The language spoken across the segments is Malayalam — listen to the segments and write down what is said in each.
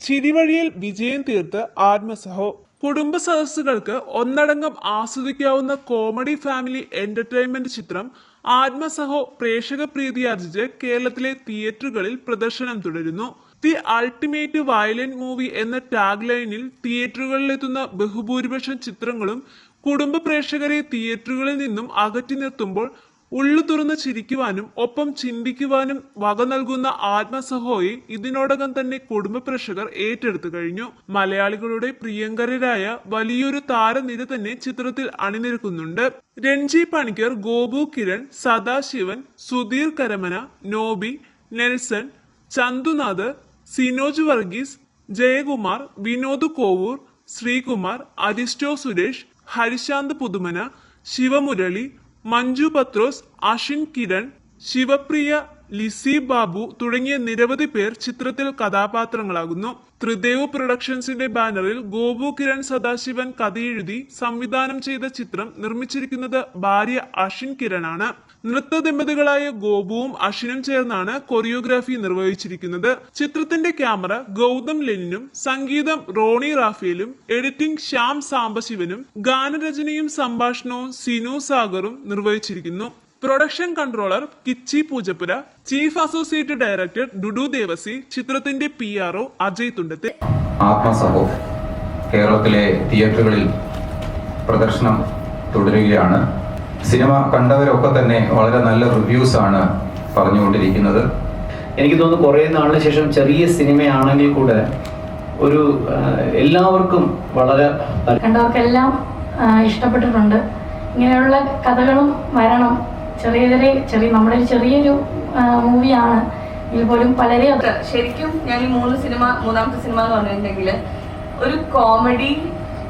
ചിരിവഴിയിൽ വിജയം തീർത്ത് ആത്മസഹോ കുടുംബ സദസ്സുകൾക്ക് ഒന്നടങ്കം ആസ്വദിക്കാവുന്ന കോമഡി ഫാമിലി എന്റർടൈൻമെന്റ് ചിത്രം ആത്മസഹോ പ്രേക്ഷക പ്രീതി പ്രീതിയാർജിച്ച് കേരളത്തിലെ തിയേറ്ററുകളിൽ പ്രദർശനം തുടരുന്നു. ദി അൾട്ടിമേറ്റ് വയലന്റ് മൂവി എന്ന ടാഗ് ലൈനിൽ തിയേറ്ററുകളിലെത്തുന്ന ബഹുഭൂരിപക്ഷം ചിത്രങ്ങളും കുടുംബ പ്രേക്ഷകരെ തിയേറ്ററുകളിൽ നിന്നും അകറ്റി നിർത്തുമ്പോൾ ഉള്ളു തുറന്ന് ചിരിക്കുവാനും ഒപ്പം ചിന്തിക്കുവാനും വക നൽകുന്ന ആത്മസഹോയെ ഇതിനോടകം തന്നെ കുടുംബ പ്രേക്ഷകർ ഏറ്റെടുത്തു കഴിഞ്ഞു. മലയാളികളുടെ പ്രിയങ്കരരായ വലിയൊരു താരനിര തന്നെ ചിത്രത്തിൽ അണിനിരക്കുന്നുണ്ട്. രഞ്ജി പണിക്കർ ഗോപു കിരൺ സദാശിവൻ സുധീർ കരമന നോബി നെൽസൺ ചന്തുനാഥ് സിനോജ് വർഗീസ് ജയകുമാർ വിനോദ് കോവൂർ ശ്രീകുമാർ അരിസ്റ്റോ സുരേഷ് ഹരിശാന്ത് പുതുമന ശിവമുരളി മഞ്ജു പത്രോസ് അഷിൻ കിരൺ ശിവപ്രിയ ലിസി ബാബു തുടങ്ങിയ നിരവധി പേർ ചിത്രത്തിൽ കഥാപാത്രങ്ങളാകുന്നു. ത്രിദേവ് പ്രൊഡക്ഷൻസിന്റെ ബാനറിൽ ഗോപു കിരൺ സദാശിവൻ കഥയെഴുതി സംവിധാനം ചെയ്ത ചിത്രം നിർമ്മിച്ചിരിക്കുന്നത് ഭാര്യ അഷിൻ കിരണാണ്. നൃത്ത ദമ്പതികളായ ഗോപുവും അഷിനും ചേർന്നാണ് കൊറിയോഗ്രാഫി നിർവഹിച്ചിരിക്കുന്നത്. ചിത്രത്തിന്റെ ക്യാമറ ഗൗതം ലെനിനും സംഗീതം റോണി റാഫേലും എഡിറ്റിംഗ് ശ്യാം സാംബശിവനും ഗാനരചനയും സംഭാഷണവും സിനു സാഗറും നിർവഹിച്ചിരിക്കുന്നു. Production controller Kichi Poojappura chief associate director Dudu Devasi ചിത്രത്തിന്റെ പി ആർ ഒ അജയ് തുണ്ടത്തെ ആത്മസഹോ കേരളത്തിലെ തിയേറ്ററുകളിൽ പ്രദർശനം തുടരുകയാണ്. സിനിമ കണ്ടവരൊക്കെ തന്നെ വളരെ നല്ല റിവ്യൂസ് ആണ് പറഞ്ഞുകൊണ്ടിരിക്കുന്നത്. എനിക്ക് തോന്നുന്നു കുറേ നാളിന് ശേഷം ചെറിയ സിനിമയാണെങ്കിൽ കൂടെ ഒരു എല്ലാവർക്കും വളരെ കണ്ടവർക്കെല്ലാം ഇഷ്ടപ്പെട്ടിട്ടുണ്ട്. ഇങ്ങനെയുള്ള കഥകളും വരണം. ചെറിയ ചെറിയ ചെറിയ നമ്മുടെ ഒരു ചെറിയൊരു മൂവിയാണ് ഇതുപോലും പോലും പലരെയും ശരിക്കും ഞാൻ ഈ മൂന്ന് സിനിമ മൂന്നാമത്തെ സിനിമ എന്ന് പറഞ്ഞിട്ടുണ്ടെങ്കിൽ ഒരു കോമഡി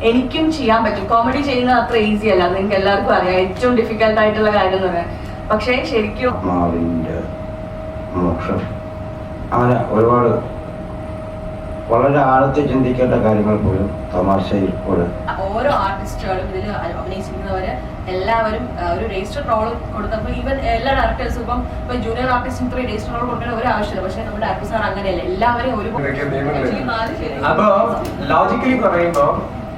എനിക്കും ചെയ്യാൻ പറ്റും. കോമഡി ചെയ്യുന്നത് അത്ര ഈസി അല്ല നിങ്ങൾക്ക് എല്ലാവർക്കും അറിയാം. ഏറ്റവും ഡിഫിക്കൽട്ട് ആയിട്ടുള്ള കാര്യം എന്ന് പറയാൻ പക്ഷേ ശരിക്കും അങ്ങനെ ഒരുപാട് വളരെ ആഴത്തിൽ ചിന്തിക്കേണ്ട കാര്യങ്ങൾ പോലും തമാശയിൽ കൂടെ ഓരോ ആർട്ടിസ്റ്റുകളും ഇതിൽ അഭിനയിച്ചിരിക്കുന്നവര് എല്ലാവരും ഒരു രജിസ്റ്റർ റോൾ കൊടുത്തപ്പോൾ ഈവൻ എല്ലാ ഡയറക്ടേഴ്സും ഇപ്പം ഇപ്പൊ ജൂനിയർ ആർട്ടിസ്റ്റിന് ഇത്രയും രജിസ്റ്റർ റോൾ കൊടുക്കേണ്ട ഒരു ആവശ്യമില്ല. പക്ഷെ നമ്മുടെ ഡയറക്ടർ സാർ അങ്ങനെയല്ല. എല്ലാവരെയും ഒരു അപ്പോ ലോജിക്കലി പറയുമ്പോ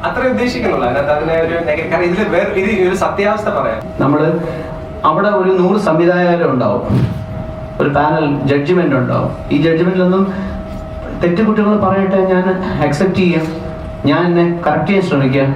അത്ര ഉദ്ദേശിക്കുന്നുള്ളൂ. അതിനകത്ത് അതിനെ ഒരു നെഗറ്റീവ് കാരണം ഇതിൽ വേറെ ഇത് ഒരു സത്യാവസ്ഥ പറയാം. നമ്മൾ അവിടെ ഒരു നൂറ് സംവിധായകരുണ്ടാവും. ഒരു പാനൽ ജഡ്ജ്മെന്റ് ഉണ്ടാവും. ഈ ജഡ്ജിമെന്റിലൊന്നും തെറ്റുകുറ്റങ്ങൾ പറയട്ടെ ഞാൻ അക്സെപ്റ്റ് ചെയ്യാം. ഞാൻ എന്നെ കറക്റ്റ് ചെയ്യാൻ ശ്രമിക്കാം.